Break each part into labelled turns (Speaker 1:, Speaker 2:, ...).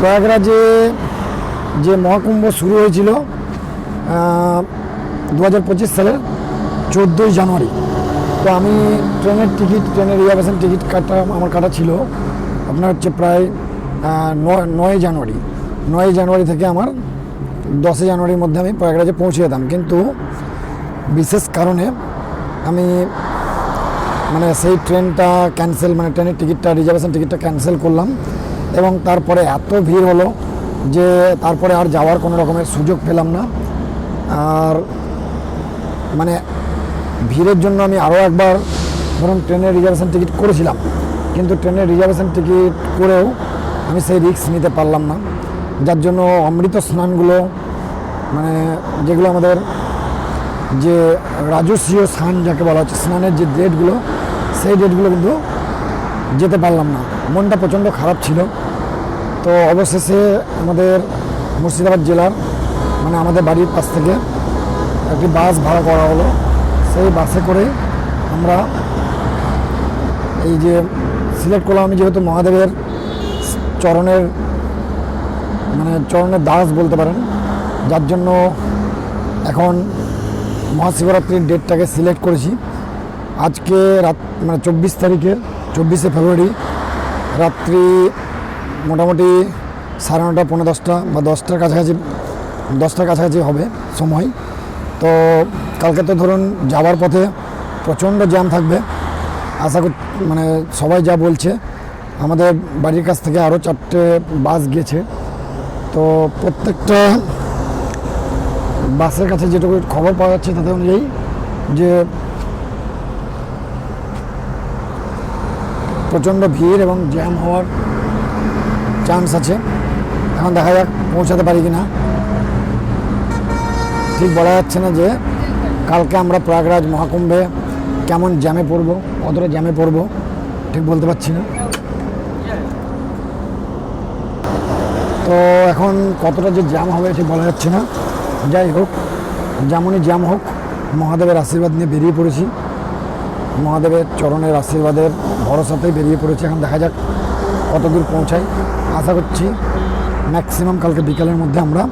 Speaker 1: প্রয়াগরাজে যে মহাকুম্ভ শুরু হয়েছিল দু হাজার পঁচিশ সালের চোদ্দোই জানুয়ারি। তো আমি ট্রেনের টিকিট, ট্রেনের রিজার্ভেশন টিকিট কাটা, আমার কাটা ছিল। আপনার হচ্ছে প্রায় নয় জানুয়ারি। নয় জানুয়ারি থেকে আমার দশই জানুয়ারির মধ্যে আমি প্রয়াগরাজে পৌঁছে যেতাম। কিন্তু বিশেষ কারণে আমি মানে সেই ট্রেনটা ক্যান্সেল মানে ট্রেনের টিকিটটা রিজার্ভেশন টিকিটটা ক্যান্সেল করলাম। এবং তারপরে এত ভিড় হলো যে তারপরে আর যাওয়ার কোনো রকমের সুযোগ পেলাম না। আর মানে ভিড়ের জন্য আমি আরও একবার ধরুন ট্রেনের রিজার্ভেশন টিকিট করেছিলাম, কিন্তু ট্রেনের রিজার্ভেশন টিকিট করেও আমি সেই রিস্ক নিতে পারলাম না। যার জন্য অমৃত স্নানগুলো মানে যেগুলো আমাদের যে রাজস্বীয় স্নান যাকে বলা হচ্ছে, স্নানের যে ডেটগুলো, সেই ডেটগুলো কিন্তু যেতে পারলাম না। মনটা প্রচণ্ড খারাপ ছিল। তো অবশেষে আমাদের মুর্শিদাবাদ জেলার মানে আমাদের বাড়ির পাশ থেকে একটি বাস ভাড়া করা হলো। সেই বাসে করে আমরা এই যে সিলেক্ট করলাম আমি যেহেতু মহাদেবের চরণের মানে চরণের দাস বলতে পারেন, যার জন্য এখন মহাশিবরাত্রির ডেটটাকে সিলেক্ট করেছি। আজকে রাত মানে চব্বিশ তারিখের চব্বিশে ফেব্রুয়ারি, রাত্রি মোটামুটি সাড়ে নটা পনেরো দশটা বা দশটার কাছাকাছি দশটার কাছাকাছি হবে সময়। তো কালকে তো ধরুন যাওয়ার পথে প্রচণ্ড জ্যাম থাকবে। আশা কর মানে সবাই যা বলছে, আমাদের বাড়ির কাছ থেকে আরও চারটে বাস গেছে। তো প্রত্যেকটা বাসের কাছে যেটুকু খবর পাওয়া যাচ্ছে তাতে অনুযায়ী যে প্রচণ্ড ভিড় এবং জ্যাম হওয়ার চান্স আছে। এখন দেখা যাক পৌঁছাতে পারি কি না ঠিক বলা যাচ্ছে না যে কালকে আমরা প্রয়াগরাজ মহাকুম্ভে কেমন জ্যামে পড়ব, কতটা জ্যামে পড়ব, ঠিক বলতে পারছি না। তো এখন কতটা যে জ্যাম হবে ঠিক বলা যাচ্ছে না। যাই হোক, যেমনই জ্যাম হোক, মহাদেবের আশীর্বাদ নিয়ে বেরিয়ে পড়েছি। মহাদেবের চরণের আশীর্বাদের ভরসাতেই বেরিয়ে পড়েছি। এখন দেখা যাক কত দূর পৌঁছাই আশা করছি ম্যাক্সিমাম কালকে বিকালের মধ্যে আমরা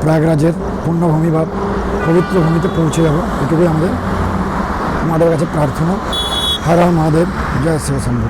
Speaker 1: প্রয়াগরাজের পুণ্যভূমি বা পবিত্র ভূমিতে পৌঁছে যাব। এটুকুই আমাদের আমাদের কাছে প্রার্থনা। হারা হর মহাদেব, জয় শিবশম্ভু